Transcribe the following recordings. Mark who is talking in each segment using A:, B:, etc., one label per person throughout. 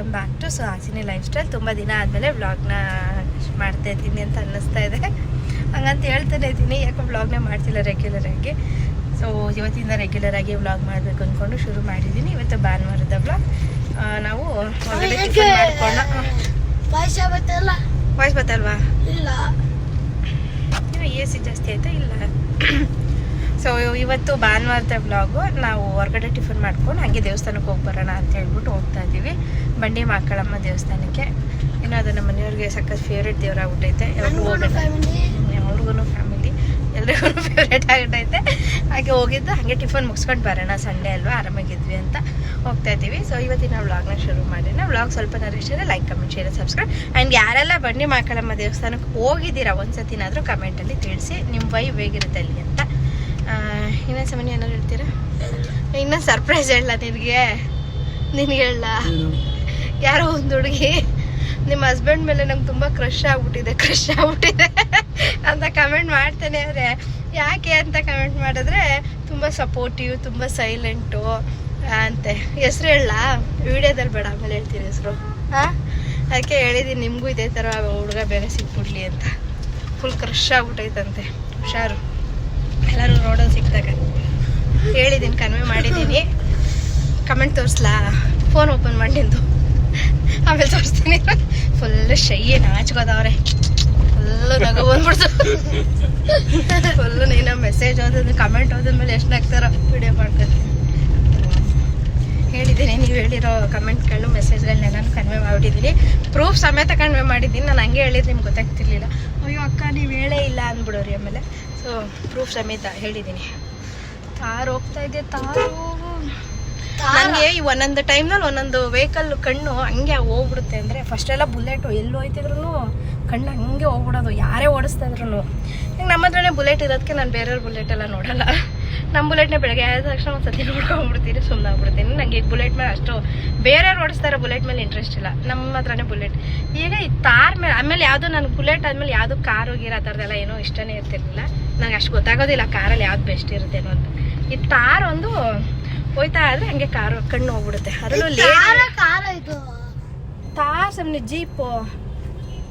A: Welcome back to Suhasini lifestyle ತುಂಬ ದಿನ ಆದಮೇಲೆ ವ್ಲಾಗ್ನ ಮಾಡ್ತಾ ಇದ್ದೀನಿ ಅಂತ ಅನ್ನಿಸ್ತಾ ಇದೆ. ಹಂಗಂತ ಹೇಳ್ತಾನೆ ಇದ್ದೀನಿ ಯಾಕೋ ವ್ಲಾಗ್ನ ಮಾಡ್ತಿಲ್ಲ ರೆಗ್ಯುಲರ್ ಆಗಿ. ಸೊ ಇವತ್ತಿಂದ ರೆಗ್ಯುಲರ್ ಆಗಿ ವ್ಲಾಗ್ ಮಾಡಬೇಕು ಅಂದ್ಕೊಂಡು ಶುರು ಮಾಡಿದ್ದೀನಿ. ಇವತ್ತು ಭಾನುವಾರದ ವ್ಲಾಗ್ ನಾವು ಮಾಡ್ಕೊಂಡು ವಾಯ್ಸ್ ಬತ್ತಲ್ವಾ?
B: ಇಲ್ಲ.
A: ಎ ಸಿ ಜಾಸ್ತಿ ಆಯ್ತಾ? ಇಲ್ಲ. ಸೊ ಇವತ್ತು ಭಾನುವಾರದ ಬ್ಲಾಗು ನಾವು ಹೊರಗಡೆ ಟಿಫನ್ ಮಾಡ್ಕೊಂಡು ಹಾಗೆ ದೇವಸ್ಥಾನಕ್ಕೆ ಹೋಗಿ ಬರೋಣ ಅಂತ ಹೇಳ್ಬಿಟ್ಟು ಹೋಗ್ತಾ ಇದ್ದೀವಿ ಬಂಡಿ ಮಾಕಳಮ್ಮ ದೇವಸ್ಥಾನಕ್ಕೆ. ಇನ್ನು ಅದು ನಮ್ಮ ಮನೆಯವ್ರಿಗೆ ಸಖತ್ ಫೇವ್ರೇಟ್ ದೇವರಾಗ್ಬಿಟ್ಟೈತೆ
B: ಫ್ಯಾಮಿಲಿ
A: ಅವ್ರಿಗೂ ಫ್ಯಾಮಿಲಿ ಎಲ್ರಿಗೂ ಫೇವ್ರೇಟ್ ಆಗಿಬಿಟ್ಟೈತೆ. ಹಾಗೆ ಹೋಗಿದ್ದು ಹಾಗೆ ಟಿಫನ್ ಮುಗಿಸ್ಕೊಂಡು ಬರೋಣ ಸಂಡೇ ಅಲ್ವಾ ಆರಾಮಾಗಿದ್ವಿ ಅಂತ ಹೋಗ್ತಾ ಇದ್ದೀವಿ ಸೊ ಇವತ್ತಿನ ವ್ಲಾಗ್ನ ಶುರು ಮಾಡೋಣ. ವ್ಲಾಗ್ ಸ್ವಲ್ಪ ಇಷ್ಟ like comment share subscribe and ಯಾರೆಲ್ಲ ಬನ್ನಿ ಮಾಕಳಮ್ಮ ದೇವಸ್ಥಾನಕ್ಕೆ ಹೋಗಿದ್ದೀರಾ ಒಂದ್ಸತಿನಾದರೂ ಕಮೆಂಟಲ್ಲಿ ತಿಳಿಸಿ. ನಿಮ್ಮ ವೈ ಹೇಗಿರುತ್ತೆ ಅಲ್ಲಿ ಅಂತ. ಇನ್ನೊಂದು ಸಮಯ ಏನಾದ್ರು ಹೇಳ್ತೀರಾ? ಇನ್ನೂ ಸರ್ಪ್ರೈಸ್ ಹೇಳ ನಿನಗೆ? ನಿನಗೆ ಹೇಳ ಯಾರೋ ಒಂದು ಹುಡುಗಿ ನಿಮ್ಮ ಹಸ್ಬೆಂಡ್ ಮೇಲೆ ನಂಗೆ ತುಂಬ ಕ್ರಶ್ ಆಗ್ಬಿಟ್ಟಿದೆ ಕ್ರಶ್ ಆಗ್ಬಿಟ್ಟಿದೆ ಅಂತ ಕಮೆಂಟ್ ಮಾಡ್ತೇನೆ ಅವ್ರೆ. ಯಾಕೆ ಅಂತ ಕಮೆಂಟ್ ಮಾಡಿದ್ರೆ ತುಂಬ ಸಪೋರ್ಟಿವ್ ತುಂಬ ಸೈಲೆಂಟು ಅಂತೆ. ಹೆಸ್ರು ಹೇಳ ವಿಡಿಯೋದಲ್ಲಿ ಬೇಡ ಆಮೇಲೆ ಹೇಳ್ತೀನಿ ಹೆಸರು. ಹಾಂ ಅದಕ್ಕೆ ಹೇಳಿದ್ದೀನಿ ನಿಮಗೂ ಇದೇ ಥರ ಹುಡುಗ ಬೇರೆ ಸಿಕ್ಬಿಡ್ಲಿ ಅಂತ. ಫುಲ್ ಕ್ರಶ್ ಆಗ್ಬಿಟ್ಟೈತಂತೆ. ಹುಷಾರು. ಎಲ್ಲರೂ ರೋಡಲ್ಲಿ ಸಿಕ್ಕಿದಾಗ. ಹೇಳಿದ್ದೀನಿ ಕನ್ವೆ ಮಾಡಿದ್ದೀನಿ ಕಮೆಂಟ್ ತೋರಿಸ್ಲಾ? ಫೋನ್ ಓಪನ್ ಮಾಡಿದ್ದು. ಆಮೇಲೆ ತೋರಿಸ್ತೀನಿ. ಫುಲ್ ಶೈ ನಾಚ್ಕೋದವ್ರೆ. ಫುಲ್ಲು ನಗು ಬಂದ್ಬಿಡ್ತು. ಫುಲ್ಲು ನೀನು ಮೆಸೇಜ್ ಓದಿದ್ರೆ ಕಮೆಂಟ್ ಓದಿದ್ಮೇಲೆ ಎಷ್ಟು ನಗ್ತಾರೋ ವಿಡಿಯೋ ಮಾಡ್ಕೊತೀನಿ. ಹೇಳಿದ್ದೀನಿ ನೀವು ಹೇಳಿರೋ ಕಮೆಂಟ್ಗಳು ಮೆಸೇಜ್ಗಳನ್ನ ನಾನು ಕನ್ವೆ ಮಾಡಿದ್ದೀನಿ ಪ್ರೂಫ್ ಸಮೇತ ಕನ್ವೆ ಮಾಡಿದ್ದೀನಿ ನಾನು ಹಂಗೆ ಹೇಳಿದ್ರೆ ನಿಮ್ಗೆ ಗೊತ್ತಾಗ್ತಿರ್ಲಿಲ್ಲ. ಅಯ್ಯೋ ಅಕ್ಕ, ನೀವು ಹೇಳೇ ಇಲ್ಲ ಅಂದ್ಬಿಡೋರಿ ಆಮೇಲೆ ಸೊ ಪ್ರೂಫ್ ಸಮೇತ ಹೇಳಿದ್ದೀನಿ ತಾರು ಹೋಗ್ತಾ ಇದೆ, ತಾರು. ನನಗೆ ಈ ಒಂದೊಂದು ಟೈಮ್ನಲ್ಲಿ ಒಂದೊಂದು ವೆಹಿಕಲ್ ಕಣ್ಣು ಹಂಗೆ ಹೋಗ್ಬಿಡುತ್ತೆ ಅಂದರೆ ಫಸ್ಟ್ ಎಲ್ಲ ಬುಲೆಟು ಎಲ್ಲಿ ಹೋಯ್ತಿದ್ರು ಕಣ್ಣು ಹಂಗೆ ಹೋಗ್ಬಿಡೋದು, ಯಾರೇ ಓಡಿಸ್ತಾ ಇದ್ರು ಈಗ ನಮ್ಮ ಹತ್ರನೇ ಬುಲೆಟ್ ಇರೋದಕ್ಕೆ ನಾನು ಬೇರೆಯವ್ರ ಬುಲೆಟ್ ಎಲ್ಲ ನೋಡಲ್ಲ. ನಮ್ಮ ಬುಲೆಟ್ನೇ ಬೆಳಗ್ಗೆ ಆದ ತಕ್ಷಣ ಒಂದು ಸತಿ ನೋಡ್ಕೊಂಡ್ಬಿಡ್ತೀನಿ ಸುಮ್ಮನೆ ಆಗ್ಬಿಡ್ತೀನಿ ನನಗೆ ಈಗ ಬುಲೆಟ್ ಮೇಲೆ ಅಷ್ಟು ಬೇರೆಯವ್ರು ಓಡಿಸ್ತಾರೆ ಬುಲೆಟ್ ಮೇಲೆ ಇಂಟ್ರೆಸ್ಟ್ ಇಲ್ಲ. ನಮ್ಮ ಹತ್ರನೇ ಬುಲೆಟ್ ಈಗ ಈ ತಾರ್ ಮೇಲೆ, ಆಮೇಲೆ ಯಾವುದೋ ನನ್ನ ಬುಲೆಟ್ ಆದಮೇಲೆ ಯಾವುದು ಕಾರು ಹೋಗಿರೋ ಆ ಥರದ್ದೆಲ್ಲ ಏನೋ ಇಷ್ಟನೇ ಇರ್ತಿರ್ಲಿಲ್ಲ. ನನಗೆ ಅಷ್ಟು ಗೊತ್ತಾಗೋದಿಲ್ಲ ಕಾರಲ್ಲಿ ಯಾವ್ದು ಬೆಸ್ಟ್ ಇರುತ್ತೆ ಅಂತ ಈ ತಾರ್ ಒಂದು ಹೋಯ್ತಾ ಆದ್ರೆ ಹಂಗೆ ಕಾರು ಕಣ್ಣು ಹೋಗ್ಬಿಡುತ್ತೆ. ಅದರಲ್ಲೂ ತಾರ್ ಸುಮ್ಮನೆ ಜೀಪು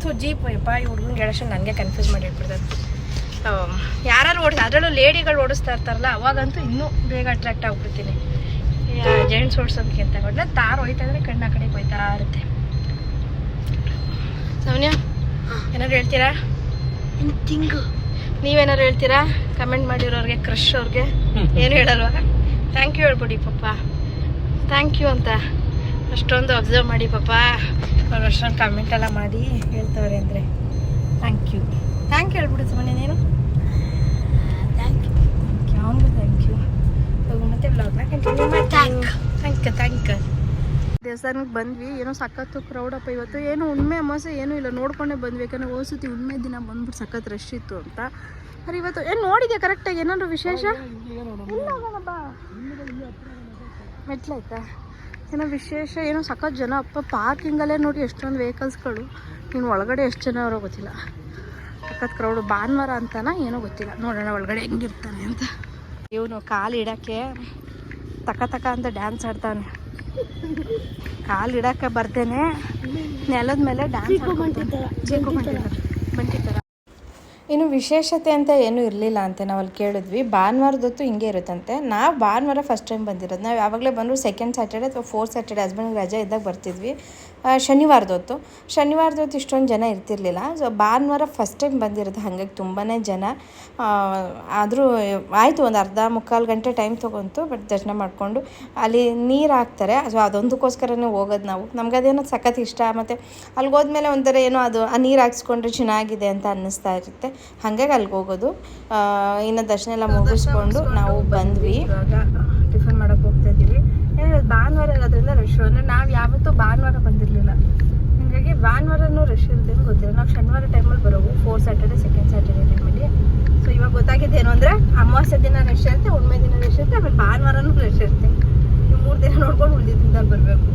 A: ಥೂ ಜೀಪ್ ಯಪ್ಪ ಈ ಹುಡುಗನ ಗೆಳಶ ನನಗೆ ಕನ್ಫ್ಯೂಸ್ ಮಾಡಿ ಇಟ್ಬಿಡ್ತಾರೆ ಯಾರು ಓಡಿಸ್ ಅದರಲ್ಲೂ ಲೇಡಿಗಳು ಓಡಿಸ್ತಾ ಇರ್ತಾರಲ್ಲ ಅವಾಗಂತೂ ಇನ್ನೂ ಬೇಗ ಅಟ್ರಾಕ್ಟ್ ಆಗ್ಬಿಡ್ತೀನಿ. ಜೆಂಟ್ಸ್ ಓಡಿಸೋದಕ್ಕಿಂತ ಕೊಟ್ಟರೆ ತಾರ್ ಹೋಯ್ತಾ ಇದ್ರೆ ಕಣ್ಣು ಆ ಕಡೆಗೆ ಹೋಯ್ತಾ ಇರುತ್ತೆ. ಸೌನ್ಯ ಏನಾದ್ರು ಹೇಳ್ತೀರಾ?
B: ತಿಂಗು.
A: ನೀವೇನಾದ್ರು ಹೇಳ್ತೀರಾ? ಕಮೆಂಟ್ ಮಾಡಿರೋರಿಗೆ ಕ್ರಶ್ ಅವ್ರಿಗೆ. ಏನು ಹೇಳಲ್ವಾ? ಥ್ಯಾಂಕ್ ಯು ಹೇಳ್ಬಿಡಿ ಪಪ್ಪ ಥ್ಯಾಂಕ್ ಯು ಅಂತ. ಅಷ್ಟೊಂದು ಅಬ್ಸರ್ವ್ ಮಾಡಿ ಪಾಪ. ಅವ್ರು ಅಷ್ಟೊಂದು ಕಮೆಂಟ್ ಎಲ್ಲ ಮಾಡಿ ಹೇಳ್ತವ್ರೆ ಅಂದರೆ. ಥ್ಯಾಂಕ್ ಯು ಥ್ಯಾಂಕ್ ಯು ಹೇಳ್ಬಿಡಿ ಸುಮ್ಮನೆ ನೀನು.
B: ಥ್ಯಾಂಕ್ ಯು
A: ಥ್ಯಾಂಕ್ ಯು ಅವನಿಗೂ ಥ್ಯಾಂಕ್ ಯು ಮತ್ತೆ ಬ್ಲಾಗ್ನ continue
B: Thank.
A: Thank you thank you ದೇವಸ್ಥಾನಕ್ಕೆ ಬಂದ್ವಿ. ಏನೋ ಸಖತ್ತು ಕ್ರೌಡಪ್ಪ ಇವತ್ತು ಏನೋ ಉಣ್ಮೆ ಅಮಾಸೆ ಏನೂ ಇಲ್ಲ. ನೋಡ್ಕೊಂಡೇ ಬಂದ್ವಿ. ಯಾಕಂದ್ರೆ ಹೋದ ಉಣ್ಮೆ ದಿನ ಬಂದ್ಬಿಟ್ಟು ಸಖತ್ ರಶ್ ಇತ್ತು ಅಂತ. ಅರೆ ಇವತ್ತು ಏನು ನೋಡಿದ್ಯಾ ಕರೆಕ್ಟಾಗಿ ಏನಾದ್ರು ವಿಶೇಷ? ಮೆಟ್ಲಾಯ್ತಾ? ಏನೋ ವಿಶೇಷ? ಏನೋ ಸಖತ್ ಜನ. ಅಪ್ಪ ಪಾರ್ಕಿಂಗಲ್ಲೇ ನೋಡಿ ಎಷ್ಟೊಂದು ವೆಹಿಕಲ್ಸ್ಗಳು ನೀನು ಒಳಗಡೆ ಎಷ್ಟು ಜನ ಅವರೋ ಗೊತ್ತಿಲ್ಲ. ಸಖತ್ ಕ್ರೌಡು ಭಾನುವಾರ ಅಂತನಾ ಏನೋ ಗೊತ್ತಿಲ್ಲ. ನೋಡೋಣ ಒಳಗಡೆ ಹೆಂಗಿರ್ತಾನೆ ಅಂತ. ಇವನು ಕಾಲು ಇಡಕ್ಕೆ ತಕ ತಕ ಅಂತ ಡ್ಯಾನ್ಸ್ ಆಡ್ತಾನೆ. ಕಾಲು ಇಡಕ್ಕೆ ಬರ್ತೇನೆ. ನೆಲದ ಮೇಲೆ ಡ್ಯಾನ್ಸ್
B: ಬಂಟಿತರ.
A: ಬಂಟಿ ಥರ ಇನ್ನು ವಿಶೇಷತೆ ಅಂತ ಏನೂ ಇರಲಿಲ್ಲ ಅಂತ ನಾವು ಅಲ್ಲಿ ಕೇಳಿದ್ವಿ. ಭಾನುವಾರದೊತ್ತು ಹಿಂಗೆ ಇರುತ್ತಂತೆ. ನಾವು ಭಾನುವಾರ ಫಸ್ಟ್ ಟೈಮ್ ಬಂದಿರೋದು. ನಾವು ಯಾವಾಗಲೇ ಬಂದರೂ ಸೆಕೆಂಡ್ ಸ್ಯಾಟರ್ಡೆ ಅಥವಾ ಫೋರ್ತ್ ಸ್ಯಾಟರ್ಡೆ ಹಸ್ಬೆಂಡ್ಗೆ ರಜೆ ಇದ್ದಾಗ ಬರ್ತಿದ್ವಿ. ಶನಿವಾರದೊತ್ತು. ಶನಿವಾರದೊತ್ತು ಇಷ್ಟೊಂದು ಜನ ಇರ್ತಿರ್ಲಿಲ್ಲ. ಸೊ ಭಾನುವಾರ ಫಸ್ಟ್ ಟೈಮ್ ಬಂದಿರೋದು ಹಾಗಾಗಿ ತುಂಬಾ ಜನ. ಆದರೂ ಆಯಿತು, ಒಂದು ಅರ್ಧ ಮುಕ್ಕಾಲು ಗಂಟೆ ಟೈಮ್ ತೊಗೊಂತು ಬಟ್ ದರ್ಶನ ಮಾಡಿಕೊಂಡು ಅಲ್ಲಿ ನೀರು ಹಾಕ್ತಾರೆ. ಸೊ ಅದೊಂದಕ್ಕೋಸ್ಕರನೇ ಹೋಗೋದು ನಾವು. ನಮ್ಗೆ ಅದೇನೋ ಸಖತ್ ಇಷ್ಟ, ಮತ್ತು ಅಲ್ಲಿಗೆ ಹೋದ್ಮೇಲೆ ಒಂಥರ ಏನೋ ಅದು, ಆ ನೀರು ಹಾಕ್ಸ್ಕೊಂಡ್ರೆ ಚೆನ್ನಾಗಿದೆ ಅಂತ ಅನ್ನಿಸ್ತಾ ಇರುತ್ತೆ. ಹಾಗಾಗಿ ಅಲ್ಲಿಗೆ ಹೋಗೋದು. ಇನ್ನು ದರ್ಶನ ಎಲ್ಲ ಮುಗಿಸ್ಕೊಂಡು ನಾವು ಬಂದ್ವಿ. ಟಿಫನ್ ಮಾಡೋಕೆ ಹೋಗ್ತಾ ಇದ್ದೀವಿ. ಭಾನುವಾರ ಇರೋದ್ರಿಂದ ರಶ್ ಅಂದರೆ ನಾವು ಯಾವತ್ತೂ ಭಾನುವಾರ ಬಂದಿರಲಿಲ್ಲ. ಹಾಗಾಗಿ ಭಾನುವಾರನೂ ರಶ್ ಇರುತ್ತೆ ಗೊತ್ತಿಲ್ಲ ನಾವು ಶನಿವಾರ ಟೈಮಲ್ಲಿ ಬರೋವು. ಫೋರ್ ಸ್ಯಾಟರ್ಡೆ ಸೆಕೆಂಡ್ ಸ್ಯಾಟರ್ಡೆ ಟೈಮಲ್ಲಿ ಸೊ ಇವಾಗ ಗೊತ್ತಾಗಿದ್ದೇನು ಅಂದರೆ ಅಮಾವಾಸ್ಯೆ ದಿನ ರಶ್ ಇರುತ್ತೆ ಉಣ್ಮೆ ದಿನ ರಶ್ ಇರುತ್ತೆ, ಆಮೇಲೆ ಭಾನುವಾರನೂ ರಶ್ ಇರುತ್ತೆ. ಈ ಮೂರು ದಿನ ನೋಡ್ಕೊಂಡು ಉಳಿದಿದ್ದ ದಿನದಲ್ಲಿ ಬರಬೇಕು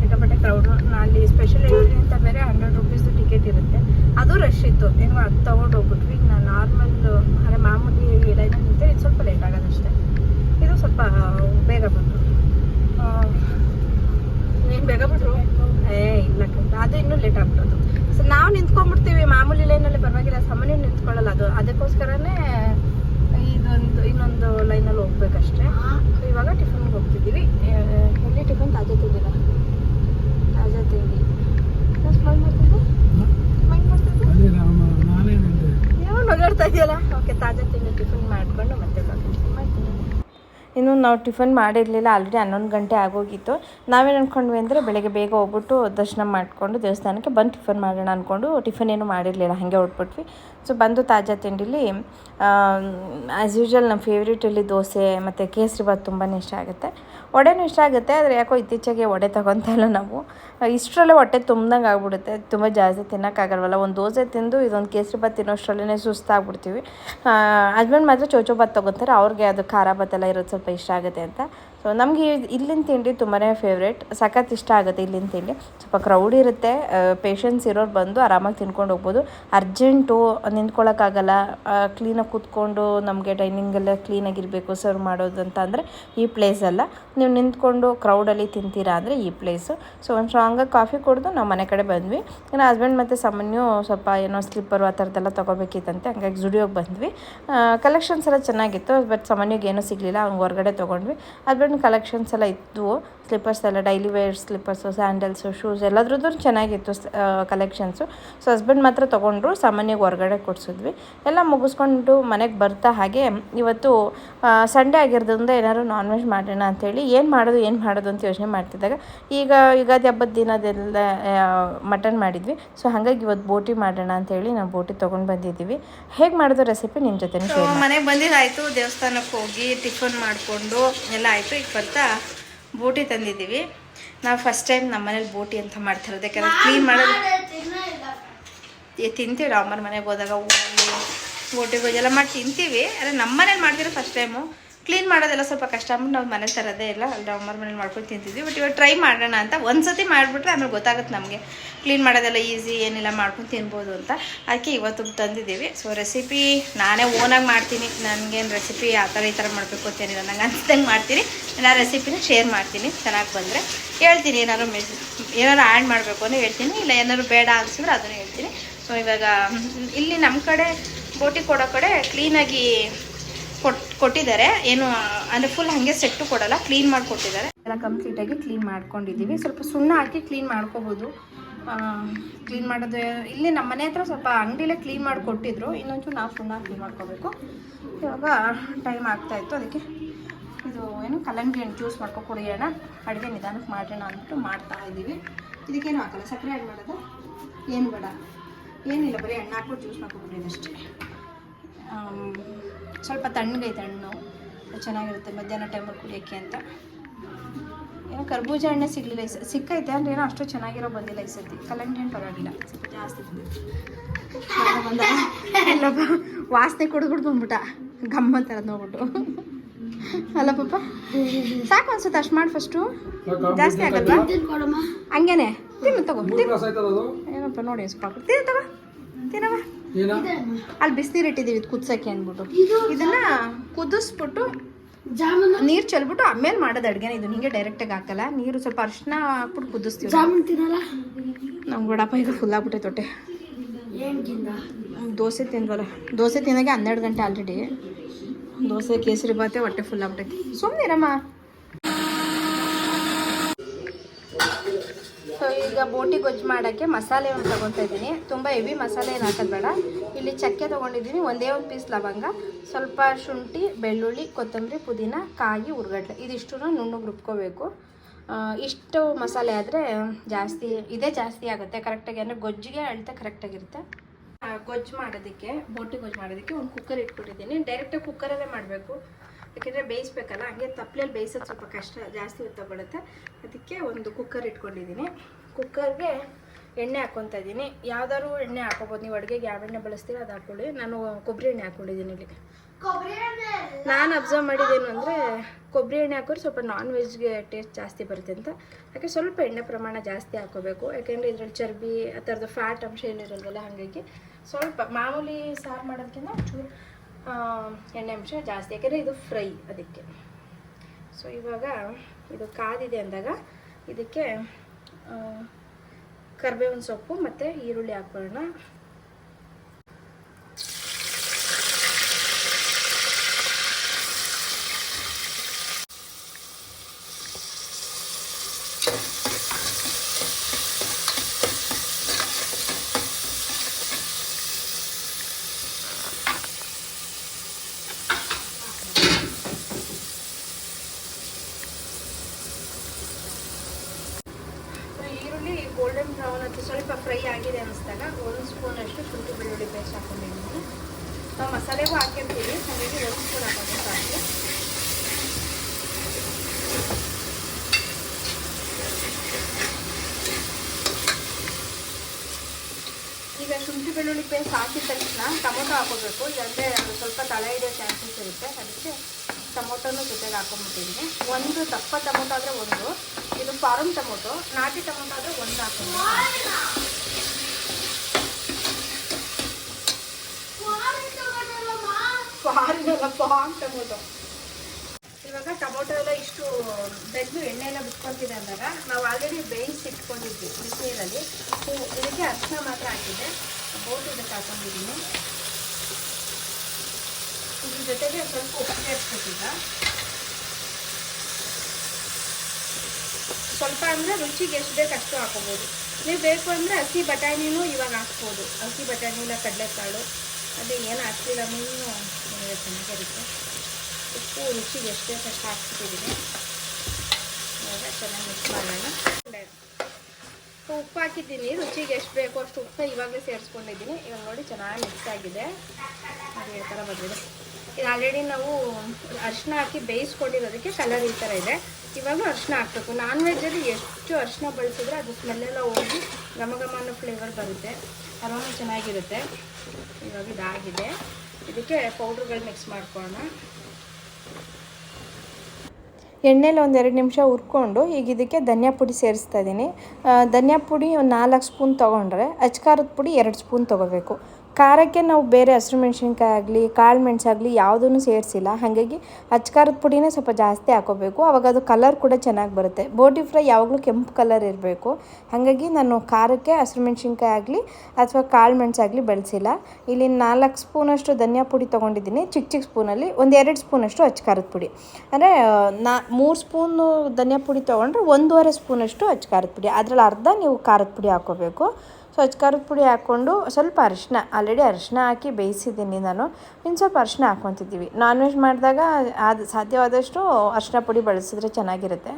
A: ಸಿಕ್ಕಾಪಟ್ಟೆ ಕ್ರೌಡು ಅಲ್ಲಿ ಸ್ಪೆಷಲ್ ಎಂಟ್ರಿ ಅಂತ ಬೇರೆ ಹಂಡ್ರೆಡ್ ರುಪೀಸ್ದು ಟಿಕೆಟ್ ಇರುತ್ತೆ. ಅದು ರಶ್ ಇತ್ತು. ಏನು ಅದು ತೊಗೊಂಡು ಹೋಗ್ಬಿಟ್ವಿ. ಈಗ ನಾನು ನಾರ್ಮಲ್ ಅಂದರೆ ಮಾಮೂಲಿ ಎಲ್ಲ ನಿಂತೆ ಇದು ಸ್ವಲ್ಪ ಲೇಟ್ ಆಗೋದಷ್ಟೇ. ಇದು ಸ್ವಲ್ಪ ಬೇಗ ಬಂತು. ನೀನು ಬೇಗ ಬಿಟ್ರು ಏ, ಇಲ್ಲ ಅದು ಇನ್ನೂ ಲೇಟ್ ಆಗ್ಬಿಡೋದು. ಸೊ ನಾವು ನಿಂತ್ಕೊಂಡ್ಬಿಡ್ತೀವಿ. ಮಾಮೂಲಿ ಲೈನಲ್ಲಿ ಪರವಾಗಿಲ್ಲ. ಸಾಮಾನ್ಯ ನಿಂತ್ಕೊಳ್ಳಲ್ಲ. ಅದು ಅದಕ್ಕೋಸ್ಕರನೇ ಇದೊಂದು, ಇನ್ನೊಂದು ಲೈನಲ್ಲಿ ಹೋಗ್ಬೇಕಷ್ಟೇ ಸೊ ಇವಾಗ ಟಿಫನ್ಗೆ ಹೋಗ್ತಿದ್ದೀವಿ ಆ, ಎಲ್ಲಿ ಟಿಫನ್ ತಾಜಾ ತಿಂಡಿನ ತಾಜಾ ತಿಂಡಿ ಸ್ಮೈಲ್ ಮಾಡ್ತಿದ್ದೆ ಸ್ಮೈಲ್ ಮಾಡ್ತಿದ್ದೆ
C: ಅದೇ ರಾಮ ನಾನೇ ನಿಂದೆ
A: ಯಾವ ನಗಾಡ್ತಾ ಇದೆಯಲ್ಲ ಓಕೆ ತಾಜಾ ತಿಂಡಿ ಟಿಫನ್ ಮಾಡಿಕೊಂಡು ಮತ್ತೆ ಬರ್ತೀನಿ ಮಾಡ್ತೀನಿ ಇನ್ನು ನಾವು ಟಿಫನ್ ಮಾಡಿರಲಿಲ್ಲ ಆಲ್ರೆಡಿ ಹನ್ನೊಂದು ಗಂಟೆ ಆಗೋಗಿತ್ತು. ನಾವೇನು ಅಂದ್ಕೊಂಡ್ವಿ ಅಂದರೆ ಬೆಳಗ್ಗೆ ಬೇಗ ಹೋಗ್ಬಿಟ್ಟು ದರ್ಶನ ಮಾಡಿಕೊಂಡು ದೇವಸ್ಥಾನಕ್ಕೆ ಬಂದು ಟಿಫನ್ ಮಾಡೋಣ ಅಂದ್ಕೊಂಡು ಟಿಫನ್ ಏನು ಮಾಡಿರಲಿಲ್ಲ, ಹಾಗೆ ಹೊಟ್ಬಿಟ್ವಿ ಸೊ ಬಂದು ತಾಜಾ ತಿಂಡಿಲಿ ಆ್ಯಸ್ ಯೂಶ್ವಲ್ ನಮ್ಮ ಫೇವ್ರೇಟಲ್ಲಿ ದೋಸೆ ಮತ್ತು ಕೇಸರಿ ಭಾತ್ ತುಂಬಾ ಇಷ್ಟ ಆಗುತ್ತೆ. ವಡೆನೂ ಇಷ್ಟ ಆಗುತ್ತೆ, ಆದರೆ ಯಾಕೋ ಇತ್ತೀಚೆಗೆ ವಡೆ ಇಲ್ಲ ನಾವು. ಇಷ್ಟರಲ್ಲೇ ಹೊಟ್ಟೆ ತುಂಬ್ದಂಗೆ ಆಗ್ಬಿಡುತ್ತೆ, ತುಂಬ ಜಾಸ್ತಿ ತಿನ್ನೋಕ್ಕಾಗಲ್ವಲ್ಲ ಒಂದು ದೋಸೆ ತಿಂದು ಇದೊಂದು ಕೇಸರಿ ಬಾತ್ ತಿನ್ನೋಷ್ಟರಲ್ಲೇ ಸುಸ್ತಾಗ್ಬಿಡ್ತೀವಿ. ಹಸ್ಬೆಂಡ್ ಮಾತ್ರ ಚೋಚೋ ಭಾತ್ ತೊಗೊತಾರೆ, ಅವ್ರಿಗೆ ಅದು ಖಾರ ಬಾತ್ ಎಲ್ಲ ಇರೋದು ಸ್ವಲ್ಪ ಇಷ್ಟ ಆಗುತ್ತೆ ಅಂತ. ಸೊ ನಮಗೆ ಇಲ್ಲಿನ ತಿಂಡಿ ತುಂಬಾ ಫೇವ್ರೇಟ್ ಸಖತ್ ಇಷ್ಟ ಆಗುತ್ತೆ ಇಲ್ಲಿನ ತಿಂಡಿ. ಸ್ವಲ್ಪ ಕ್ರೌಡ್ ಇರುತ್ತೆ ಪೇಷನ್ಸ್ ಇರೋರು ಬಂದು ಆರಾಮಾಗಿ ತಿನ್ಕೊಂಡು ಹೋಗ್ಬೋದು. ಅರ್ಜೆಂಟು ನಿಂತ್ಕೊಳ್ಳೋಕ್ಕಾಗಲ್ಲ ಕ್ಲೀನಾಗಿ ಕೂತ್ಕೊಂಡು ನಮಗೆ ಡೈನಿಂಗೆಲ್ಲ ಕ್ಲೀನಾಗಿರಬೇಕು ಸರ್ವ್ ಮಾಡೋದು ಅಂತ ಅಂದರೆ ಈ ಪ್ಲೇಸ್ ಅಲ್ಲ. ನೀವು ನಿಂತ್ಕೊಂಡು ಕ್ರೌಡಲ್ಲಿ ತಿಂತೀರಾ ಅಂದರೆ ಈ ಪ್ಲೇಸು ಸೊ ಒಂದು ಸ್ಟ್ರಾಂಗಾಗಿ ಕಾಫಿ ಕುಡಿದು ನಾವು ಮನೆ ಕಡೆ ಬಂದ್ವಿ. ಇನ್ನು ಹಸ್ಬೆಂಡ್ ಮತ್ತು ಸಾಮಾನ್ಯ ಸ್ವಲ್ಪ ಏನೋ ಸ್ಲಿಪ್ಪರು ಆ ಥರದ್ದೆಲ್ಲ ತೊಗೋಬೇಕಿತ್ತಂತೆ, ಹಂಗಾಗಿ ಜುಡಿಯೋಗಿ ಬಂದ್ವಿ. ಕಲೆಕ್ಷನ್ಸ್ ಎಲ್ಲ ಚೆನ್ನಾಗಿತ್ತು ಬಟ್ ಸಾಮಾನ್ಯವಾಗಿ ಏನೂ ಸಿಗಲಿಲ್ಲ, ಹಂಗೆ ಹೊರಗಡೆ ತೊಗೊಂಡ್ವಿ. ಹಸ್ಬೆಂಡ್ ಕಲೆಕ್ಷನ್ಸ್ ಎಲ್ಲ ಇದ್ವು. ಸ್ಲಿಪ್ಪರ್ಸ್ ಎಲ್ಲ daily wear slippers sandals shoes ಎಲ್ಲದ್ರದ್ದು ಚೆನ್ನಾಗಿತ್ತು ಕಲೆಕ್ಷನ್ಸು ಸೊ ಹಸ್ಬೆಂಡ್ ಮಾತ್ರ ತೊಗೊಂಡ್ರು ಸಾಮಾನ್ಯವಾಗಿ ಹೊರಗಡೆ ಕೊಡಿಸಿದ್ವಿ. ಎಲ್ಲ ಮುಗಿಸ್ಕೊಂಡು ಮನೆಗೆ ಬರ್ತಾ ಹಾಗೆ ಇವತ್ತು ಸಂಡೇ ಆಗಿರೋದ್ರಿಂದ ಏನಾದ್ರು ನಾನ್ ವೆಜ್ ಮಾಡೋಣ ಅಂಥೇಳಿ ಏನು ಮಾಡೋದು ಏನು ಮಾಡೋದು ಅಂತ ಯೋಚನೆ ಮಾಡ್ತಿದ್ದಾಗ ಈಗ ಯುಗಾದಿ ಹಬ್ಬದ ದಿನದೆಲ್ಲ ಮಟನ್ ಮಾಡಿದ್ವಿ. ಸೊ ಹಾಗಾಗಿ ಇವತ್ತು ಬೋಟಿ ಮಾಡೋಣ ಅಂಥೇಳಿ ನಾವು ಬೋಟಿ ತೊಗೊಂಡು ಬಂದಿದ್ದೀವಿ. ಹೇಗೆ ಮಾಡೋದು ರೆಸಿಪಿ ನಿಮ್ಮ ಜೊತೆ ಮನೆಗೆ ಬಂದಿದ್ದಾಯಿತು ದೇವಸ್ಥಾನಕ್ಕೆ ಹೋಗಿ ಟಿಫನ್ ಮಾಡಿಕೊಂಡು ಎಲ್ಲ ಆಯಿತು ಈಗ ಬರ್ತಾ? ಬೋಟಿ ತಂದಿದ್ದೀವಿ. ನಾವು ಫಸ್ಟ್ ಟೈಮ್ ನಮ್ಮ ಮನೇಲಿ ಬೋಟಿ ಅಂತ ಮಾಡ್ತಿರೋದು. ಯಾಕಂದ್ರೆ ಕ್ಲೀನ್ ಮಾಡೋದು ಏ ತಿಂತೀವಿ ಅಮ್ಮನ ಮನೆಗೆ ಹೋದಾಗ ಊರಲ್ಲಿ ಬೋಟಿ ಗೋಜೆಲ್ಲ ಎಲ್ಲ ಮಾಡಿ ತಿಂತೀವಿ. ಆದರೆ ನಮ್ಮ ಮನೇಲಿ ಮಾಡ್ತಿರೋ ಫಸ್ಟ್ ಟೈಮು ಕ್ಲೀನ್ ಮಾಡೋದೆಲ್ಲ ಸ್ವಲ್ಪ ಕಷ್ಟ. ಅಂದ್ಬಿಟ್ಟು ನಾವು ಮನೆ ತರೋದೇ ಇಲ್ಲ. ಅಲ್ಲಿ ಅಮ್ಮರ ಮನೇಲಿ ಮಾಡ್ಕೊಂಡು ತಿಂತಿದ್ವಿ. ಬಟ್ ಇವಾಗ ಟ್ರೈ ಮಾಡೋಣ ಅಂತ ಒಂದು ಸತಿ ಮಾಡಿಬಿಟ್ರೆ ಆಮೇಲೆ ಗೊತ್ತಾಗುತ್ತೆ ನಮಗೆ. ಕ್ಲೀನ್ ಮಾಡೋದೆಲ್ಲ ಈಸಿ ಏನಿಲ್ಲ ಮಾಡ್ಕೊಂಡು ತಿನ್ಬೋದು ಅಂತ. ಅದಕ್ಕೆ ಇವತ್ತು ತಂದಿದ್ದೀವಿ. ಸೊ ರೆಸಿಪಿ ನಾನೇ ಓನಾಗಿ ಮಾಡ್ತೀನಿ. ನನಗೇನು ರೆಸಿಪಿ ಆ ಥರ ಈ ಥರ ಮಾಡಬೇಕು ಅಂತೇನಿಲ್ಲ ನಂಗೆ ಅನ್ಸ್ದಂಗೆ ಮಾಡ್ತೀನಿ. ಆ ರೆಸಿಪಿನ ಶೇರ್ ಮಾಡ್ತೀನಿ. ಚೆನ್ನಾಗಿ ಬಂದರೆ. ಹೇಳ್ತೀನಿ ಏನಾದ್ರು ಮೆಸ್, ಏನಾದ್ರು ಆ್ಯಡ್ ಮಾಡಬೇಕು ಅಂತ ಹೇಳ್ತೀನಿ. ಇಲ್ಲ ಏನಾದ್ರು ಬೇಡ ಅನಿಸಿದ್ರೆ ಅದನ್ನು ಹೇಳ್ತೀನಿ. ಸೊ ಇವಾಗ, ಇಲ್ಲಿ ನಮ್ಮ ಕಡೆ, ಬೋಟಿ ಕೊಡೋ ಕಡೆ ಕ್ಲೀನಾಗಿ ಕೊಟ್, ಕೊಟ್ಟಿದ್ದಾರೆ. ಏನು, ಅಂದ್ರೆ ಫುಲ್ ಹಾಗೆ ಸೆಟ್ಟು ಕೊಡಲ್ಲ ಕ್ಲೀನ್ ಮಾಡಿ ಕೊಟ್ಟಿದ್ದಾರೆ. ಎಲ್ಲ ಕಂಪ್ಲೀಟಾಗಿ ಕ್ಲೀನ್ ಮಾಡ್ಕೊಂಡಿದ್ದೀವಿ. ಸ್ವಲ್ಪ ಸುಣ್ಣ ಹಾಕಿ ಕ್ಲೀನ್ ಮಾಡ್ಕೋಬೋದು. ಕ್ಲೀನ್ ಮಾಡೋದು, ಇಲ್ಲಿ ನಮ್ಮ ಮನೆ ಹತ್ರ ಸ್ವಲ್ಪ ಅಂಗಡಿಲೇ ಕ್ಲೀನ್ ಮಾಡಿ ಕೊಟ್ಟಿದ್ರು. ನಾವು ಸುಣ್ಣ ಕ್ಲೀನ್ ಮಾಡ್ಕೋಬೇಕು. ಇವಾಗ ಟೈಮ್ ಆಗ್ತಾಯಿತ್ತು ಅದಕ್ಕೆ ಇದು ಏನು, ಕಲ್ಲಂಗಡಿ ಹಣ್ಣು ಜ್ಯೂಸ್ ಮಾಡ್ಕೊಂಡು ಕುಡಿಯೋಣ. ಅಡುಗೆ ನಿಧಾನಕ್ಕೆ ಮಾಡೋಣ ಅಂದ್ಬಿಟ್ಟು ಮಾಡ್ತಾ ಇದ್ದೀವಿ. ಇದಕ್ಕೇನು ಹಾಕಲ್ಲ, ಸಕ್ಕರೆ ಆ್ಯಡ್ ಮಾಡೋದು? ಏನು ಬೇಡ. ಏನಿಲ್ಲ, ಬರೀ ಹಣ್ಣು ಹಾಕ್ಬಿಟ್ಟು ಜ್ಯೂಸ್ ಮಾಡ್ಕೊಬಿಟ್ಟಿದ್ದು ಅಷ್ಟೇ. ಸ್ವಲ್ಪ ತಣ್ಣಗೈತೆ ಹಣ್ಣು. ಚೆನ್ನಾಗಿರುತ್ತೆ. ಮಧ್ಯಾಹ್ನ ಟೈಮಲ್ಲಿ ಕುಡಿಯೋಕ್ಕೆ ಅಂತ. ಏನು ಕರ್ಬೂಜ ಹಣ್ಣೆ ಸಿಗಲಿಲ್ಲ ಈ ಸಿಕ್ಕೈತೆ ಅಂದ್ರೆ ಏನೋ ಅಷ್ಟು ಚೆನ್ನಾಗಿರೋ ಬಂದಿಲ್ಲ ಈ ಸತಿ ಕಲ್ಲಂಗಡಿ ಹಣ್ಣು ಪರವಾಗಿಲ್ಲ. ಜಾಸ್ತಿ ಬಂದ ಇಲ್ಲಪ್ಪ ವಾಸನೆ ಕುಡಿದ್ಬಿಟ್ಟು ಬಂದ್ಬಿಟ್ಟ. ಗಮ್ಮಂತ ನೋಡ್ಬಿಟ್ಟು. ಅಲ್ಲ ಪಾಪ ಸಾಕು ಅನ್ಸುತ್ತೆ ಅಷ್ಟು ಮಾಡಿ ಫಸ್ಟು ಜಾಸ್ತಿ ಆಗಲ್ವಾ? ಹಂಗೇನೆ. ತಿನ್ನು, ತಗೋ ಏನಪ್ಪ, ನೋಡಿ, ಸ್ವಲ್ಪ ತಿನ್ನು, ತಗೋ. ತಿನ್ನವ ಅಲ್ಲಿ ಬಿಸಿನೀರು ಇಟ್ಟಿದ್ದೀವಿ ಇದು ಕುದ್ಸಕ್ಕೆ ಅಂದ್ಬಿಟ್ಟು. ಇದನ್ನ ಕುದಿಸ್ಬಿಟ್ಟು
B: ಜಾಮೂನ್.
A: ನೀರು ಚೆಲ್ಬಿಟ್ಟು ಆಮೇಲೆ ಮಾಡೋದು ಅಡುಗೆನ ಇದು. ಹಿಂಗೆ ಡೈರೆಕ್ಟಾಗಿ ಹಾಕಲ್ಲ. ನೀರು ಸ್ವಲ್ಪ ಅರ್ಶಿನ ಹಾಕ್ಬಿಟ್ಟು ಕುದಿಸ್ತೀವಿ.
B: ಜಾಮೂನ್ ತಿನ್ನಲ್ಲ?
A: ನಮ್ಗೆ ವಡಪ್ಪ ಈಗ ಫುಲ್ ಆಗ್ಬಿಟ್ಟೈತೆ ಹೊಟ್ಟೆ
B: ಏನ್ ತಿಂದ?
A: ಹ್ಮ್, ದೋಸೆ ತಿಂದ್ವಲ್ಲ. ದೋಸೆ ತಿನ್ನೋಕೆ ಹನ್ನೆರಡು ಗಂಟೆ ಆಲ್ರೆಡಿ ದೋಸೆ ಕೇಸರಿ ಬಾತೆ ಹೊಟ್ಟೆ ಫುಲ್ ಆಗ್ಬಿಟ್ಟೈತಿ. ಸುಮ್ಮನಿರಮ್ಮ ಸೊ ಈಗ ಬೋಟಿ ಗೊಜ್ಜು ಮಾಡೋಕ್ಕೆ ಮಸಾಲೆ ಒಂದು ತೊಗೊತಾ ಇದ್ದೀನಿ. ತುಂಬ ಹೆವಿ ಮಸಾಲೆ ಏನು ಹಾಕೋದು ಬೇಡ. ಇಲ್ಲಿ ಚಕ್ಕೆ ತೊಗೊಂಡಿದ್ದೀನಿ, ಒಂದೇ ಒಂದು ಪೀಸ್ ಲವಂಗ, ಸ್ವಲ್ಪ ಶುಂಠಿ, ಬೆಳ್ಳುಳ್ಳಿ, ಕೊತ್ತಂಬರಿ, ಪುದೀನ, ಕಾಯಿ, ಉರ್ಗಡ್ಲೆ. ಇದಿಷ್ಟು ನುಣ್ಣು ರುಬ್ಕೋಬೇಕು. ಇಷ್ಟು ಮಸಾಲೆ ಆದರೆ ಜಾಸ್ತಿ, ಇದೇ ಜಾಸ್ತಿ ಆಗುತ್ತೆ. ಕರೆಕ್ಟಾಗಿ ಅಂದರೆ ಗೊಜ್ಜಿಗೆ ಅಳತೆ ಕರೆಕ್ಟಾಗಿರುತ್ತೆ ಗೊಜ್ಜು ಮಾಡೋದಕ್ಕೆ, ಬೋಟಿ ಗೊಜ್ಜು ಮಾಡೋದಕ್ಕೆ ಒಂದು ಕುಕ್ಕರ್ ಇಟ್ಬಿಟ್ಟಿದ್ದೀನಿ. ಡೈರೆಕ್ಟಾಗಿ ಕುಕ್ಕರಲ್ಲೇ ಮಾಡಬೇಕು. ಯಾಕೆಂದರೆ ಬೇಯಿಸ್ಬೇಕಲ್ಲ ಹಂಗೆ ತಪ್ಪಲೆಯಲ್ಲಿ ಬೇಯಿಸೋದು ಸ್ವಲ್ಪ ಕಷ್ಟ ಜಾಸ್ತಿ ಹೊತ್ತು ತಗೊಳುತ್ತೆ. ಅದಕ್ಕೆ ಒಂದು ಕುಕ್ಕರ್ ಇಟ್ಕೊಂಡಿದ್ದೀನಿ. ಕುಕ್ಕರ್ಗೆ ಎಣ್ಣೆ ಹಾಕ್ಕೊತಾ ಇದ್ದೀನಿ. ಯಾವ್ದಾದ್ರು ಎಣ್ಣೆ ಹಾಕೋಬೋದು. ನೀವು ಅಡುಗೆಗೆ ಯಾವ ಎಣ್ಣೆ ಬಳಸ್ತೀರ ಅದು ಹಾಕ್ಕೊಳ್ಳಿ ನಾನು ಕೊಬ್ಬರಿ ಎಣ್ಣೆ ಹಾಕ್ಕೊಂಡಿದ್ದೀನಿ ಇಲ್ಲಿ. ನಾನು ಅಬ್ಸರ್ವ್ ಮಾಡಿದ್ದೇನು ಅಂದರೆ ಕೊಬ್ಬರಿ ಎಣ್ಣೆ ಹಾಕೋರು ಸ್ವಲ್ಪ ನಾನ್ ವೆಜ್ಗೆ ಟೇಸ್ಟ್ ಜಾಸ್ತಿ ಬರುತ್ತೆ ಅಂತ. ಯಾಕೆ ಸ್ವಲ್ಪ ಎಣ್ಣೆ ಪ್ರಮಾಣ ಜಾಸ್ತಿ ಹಾಕೋಬೇಕು ಯಾಕೆಂದರೆ ಇದರಲ್ಲಿ ಚರ್ಬಿ ಆ ಥರದ್ದು ಫ್ಯಾಟ್ ಅಂಶ ಏನಿರಲ್ವಲ್ಲ ಹಾಗಾಗಿ ಸ್ವಲ್ಪ ಮಾಮೂಲಿ ಸಾರು ಮಾಡೋದಕ್ಕಿಂತ ಚೂರು ಎಣ್ಣೆ ಅಂಶ ಜಾಸ್ತಿ ಯಾಕೆಂದರೆ ಇದು ಫ್ರೈ ಅದಕ್ಕೆ. ಸೊ ಇವಾಗ ಇದು ಕಾದಿದೆ ಅಂದಾಗ ಇದಕ್ಕೆ ಕರ್ಬೇವಿನ ಸೊಪ್ಪು ಮತ್ತು ಈರುಳ್ಳಿ ಹಾಕೊಳ್ಳೋಣ. ಈರುಳ್ಳಿ ಗೋಲ್ಡನ್ ಬ್ರೌನ್ ಅಥವಾ ಸ್ವಲ್ಪ ಫ್ರೈ ಆಗಿದೆ ಅನ್ಸಿದಾಗ ಒಂದು ಸ್ಪೂನ್ ಅಷ್ಟು ಶುಂಠಿ ಬೆಳ್ಳುಳ್ಳಿ ಪೇಸ್ಟ್ ಹಾಕೊಂಡಿದ್ದೀನಿ. ನಾವು ಮಸಾಲೆಗೂ ಹಾಕಿರ್ತೀವಿ, ಹಾಗಾಗಿ ಒಂದು ಸ್ಪೂನ್ ಹಾಕೋದು ಈಗ ಶುಂಠಿ ಬೆಳ್ಳುಳ್ಳಿ ಪೇಸ್ಟ್ ಹಾಕಿದ ತಕ್ಷಣ ಟೊಮೊಟೊ ಹಾಕೋಬೇಕು, ಇಲ್ಲಾಂದರೆ ಸ್ವಲ್ಪ ತಳ ಹಿಡಿಯೋ ಚಾನ್ಸಸ್ ಇರುತ್ತೆ. ಅದಕ್ಕೆ ಟೊಮೊಟೊನು ಜೊತೆಗೆ ಹಾಕೊಂಡ್ಬಿಟ್ಟಿದ್ದೀನಿ ಒಂದು ದಪ್ಪ ಟೊಮೊಟೊ ಆದರೆ ಒಂದು, ಇದು ಫಾರಮ್ ಟೊಮೊಟೊ, ನಾಟಿ ಟೊಮೊಟೊ ಆದರೆ ಒಂದು ಹಾಕೊಂಡು ಫಾರ್ಮ್ ಟೊಮೊಟೊ. ಇವಾಗ ಟೊಮೊಟೊ ಎಲ್ಲ ಇಷ್ಟು ಬೆಂದು ಎಣ್ಣೆ ಎಲ್ಲ ಬಿಟ್ಕೊಂತಿದೆ ಅಂದಾಗ ನಾವು ಆಲ್ರೆಡಿ ಬೇಯಿಸಿ ಇಟ್ಕೊಂಡಿದ್ವಿ ಬಿಸಿನೀರಲ್ಲಿ. ಇದಕ್ಕೆ ಅರ್ಶನ ಮಾತ್ರ ಹಾಕಿದ್ದೆ. ಬೋಟ್ ಇದಕ್ಕೆ ಹಾಕೊಂಡಿದ್ದೀನಿ. ಜೊತೆಗೆ ಸ್ವಲ್ಪ ಉಪ್ಪು ಸ್ವಲ್ಪ ಅಂದರೆ ರುಚಿಗೆ ಎಷ್ಟು ಬೇಕು ಅಷ್ಟು ಹಾಕೋಬೋದು ನೀವು ಬೇಕು ಅಂದರೆ ಹಸಿ ಬಟಾಣಿನೂ ಇವಾಗ ಹಾಕ್ಬೋದು ಹಸಿ ಬಟಾಣಿ ಇಲ್ಲ ಕಡಲೆಕಾಳು ಅದೇ ಏನು ಹಾಕ್ತಿಲ್ಲ ಮೀನು ಚೆನ್ನಾಗಿರುತ್ತೆ ಉಪ್ಪು ರುಚಿಗೆ ಎಷ್ಟು ಬೇಕು ಅಷ್ಟು ಹಾಕ್ಬಿಟ್ಟಿದ್ದೀನಿ ಇವಾಗ ಚೆನ್ನಾಗಿ ಮಿಕ್ಸ್ ಮಾಡೋಣ ಉಪ್ಪು ಹಾಕಿದ್ದೀನಿ ರುಚಿಗೆ ಎಷ್ಟು ಬೇಕೋ ಅಷ್ಟು ಉಪ್ಪು ಇವಾಗಲೇ ಸೇರಿಸ್ಕೊಂಡಿದ್ದೀನಿ ಇವಾಗ ನೋಡಿ ಚೆನ್ನಾಗಿ ಮಿಕ್ಸ್ ಆಗಿದೆ ಅದು ಥರ ಬಂದಿದೆ ಇದು ಆಲ್ರೆಡಿ ನಾವು ಅರ್ಶಿನ ಹಾಕಿ ಬೇಯಿಸ್ಕೊಂಡಿರೋದಕ್ಕೆ ಕಲರ್ ಈ ಥರ ಇದೆ. ಇವಾಗ ಅರಿಶಿನ ಹಾಕಬೇಕು. ನಾನ್ ವೆಜ್ಜಲ್ಲಿ ಎಷ್ಟು ಅರ್ಶಿನ ಬಳಸಿದ್ರೆ ಅದು ಸ್ಮೆಲ್ಲೆಲ್ಲ ಹೋಗಿ ಘಮ ಘಮ ಅನ್ನೋ ಫ್ಲೇವರ್ ಬರುತ್ತೆ. ಅರೋಮ ಚೆನ್ನಾಗಿರುತ್ತೆ. ಇವಾಗ ಇದಾಗಿದೆ. ಇದಕ್ಕೆ ಪೌಡ್ರ್ಗಳು ಮಿಕ್ಸ್ ಮಾಡ್ಕೊಳ್ಳೋಣ. ಎಣ್ಣೆಲಿ ಒಂದೆರಡು ನಿಮಿಷ ಹುರ್ಕೊಂಡು ಈಗ ಇದಕ್ಕೆ ಧನಿಯಾ ಪುಡಿ ಸೇರಿಸ್ತಾ ಇದ್ದೀನಿ ಧನಿಯಾ ಪುಡಿ ಒಂದು ನಾಲ್ಕು ಸ್ಪೂನ್ ತೊಗೊಂಡ್ರೆ ಅಚ್ಕಾರದ ಪುಡಿ ಎರಡು ಸ್ಪೂನ್ ತೊಗೋಬೇಕು. ಖಾರಕ್ಕೆ ನಾವು ಬೇರೆ ಹಸಿರು ಮೆಣಸಿನ್ಕಾಯಿ ಆಗಲಿ, ಕಾಳು ಮೆಣಸಾಗಲಿ ಯಾವುದೂ ಸೇರಿಸಿಲ್ಲ. ಹಾಗಾಗಿ ಅಚ್ಕಾರದ ಪುಡಿನೇ ಸ್ವಲ್ಪ ಜಾಸ್ತಿ ಹಾಕೋಬೇಕು. ಅವಾಗ ಅದು ಕಲರ್ ಕೂಡ ಚೆನ್ನಾಗಿ ಬರುತ್ತೆ. ಬೋಟಿ ಫ್ರೈ ಯಾವಾಗಲೂ ಕೆಂಪು ಕಲರ್ ಇರಬೇಕು. ಹಾಗಾಗಿ ನಾನು ಖಾರಕ್ಕೆ ಹಸಿರು ಮೆಣಸಿನ್ಕಾಯಿ ಆಗಲಿ ಅಥವಾ ಕಾಳು ಮೆಣಸಾಗಲಿ ಬಳಸಿಲ್ಲ. ಇಲ್ಲಿ ನಾಲ್ಕು ಸ್ಪೂನಷ್ಟು ಧನಿಯಾ ಪುಡಿ ತೊಗೊಂಡಿದ್ದೀನಿ. ಚಿಕ್ಕ ಚಿಕ್ಕ ಸ್ಪೂನಲ್ಲಿ ಒಂದು ಎರಡು ಸ್ಪೂನಷ್ಟು ಅಚ್ಕಾರದ ಪುಡಿ. ಅಂದರೆ, ನಾ ಮೂರು ಸ್ಪೂನು ಧನಿಯಾ ಪುಡಿ ತೊಗೊಂಡ್ರೆ ಒಂದೂವರೆ ಸ್ಪೂನಷ್ಟು ಅಚ್ಕಾರದ ಪುಡಿ. ಅದರಲ್ಲಿ ಅರ್ಧ ನೀವು ಖಾರದ ಪುಡಿ ಹಾಕ್ಕೋಬೇಕು ಸೊ, ಅಚ್ಕಾರದ ಪುಡಿ ಹಾಕ್ಕೊಂಡು ಸ್ವಲ್ಪ ಅರಿಶಿನ ಆಲ್ರೆಡಿ ಅರಿಶಿನ ಹಾಕಿ ಬೇಯಿಸಿದ್ದೀನಿ ನಾನು. ಇನ್ನು ಸ್ವಲ್ಪ ಅರಿಶಿನ ಹಾಕ್ಕೊತಿದ್ದೀವಿ. ನಾನ್ ವೆಜ್ ಮಾಡಿದಾಗ ಅದು ಸಾಧ್ಯವಾದಷ್ಟು ಅರಿಶಿನ ಪುಡಿ ಬಳಸಿದ್ರೆ ಚೆನ್ನಾಗಿರುತ್ತೆ.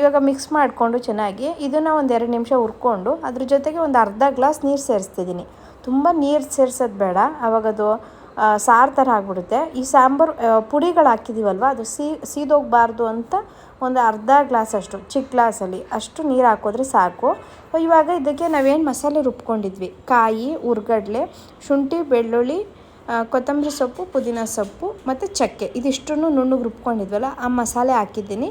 A: ಇವಾಗ ಮಿಕ್ಸ್ ಮಾಡಿಕೊಂಡು ಚೆನ್ನಾಗಿ ಇದನ್ನು ಒಂದು ಎರಡು ನಿಮಿಷ ಹುರ್ಕೊಂಡು ಅದ್ರ ಜೊತೆಗೆ ಒಂದು ಅರ್ಧ ಗ್ಲಾಸ್ ನೀರು ಸೇರಿಸ್ತಿದ್ದೀನಿ. ತುಂಬ ನೀರು ಸೇರಿಸೋದು ಬೇಡ. ಅವಾಗದು ಅದು ಸಾರು ಥರ ಆಗಿಬಿಡುತ್ತೆ. ಈ ಸಾಂಬಾರು ಪುಡಿಗಳು ಹಾಕಿದ್ದೀವಲ್ವ ಅದು ಸೀ, ಸೀದೋಗಬಾರ್ದು ಅಂತ ಒಂದು ಅರ್ಧ ಗ್ಲಾಸ್ ಅಷ್ಟು, ಚಿಕ್ಕ ಗ್ಲಾಸಲ್ಲಿ ಅಷ್ಟು ನೀರು ಹಾಕಿದ್ರೆ ಸಾಕು. ಇವಾಗ ಇದಕ್ಕೆ ನಾವೇನು ಮಸಾಲೆ ರುಬ್ಕೊಂಡಿದ್ವಿ. ಕಾಯಿ, ಉರ್ಗಡ್ಲೆ, ಶುಂಠಿ, ಬೆಳ್ಳುಳ್ಳಿ ಕೊತ್ತಂಬರಿ ಸೊಪ್ಪು, ಪುದೀನ ಸೊಪ್ಪು ಮತ್ತು ಚಕ್ಕೆ. ಇದಿಷ್ಟು ನುಣ್ಣಗೆ ರುಬ್ಕೊಂಡಿದ್ವಲ್ಲ, ಆ ಮಸಾಲೆ ಹಾಕಿದ್ದೀನಿ.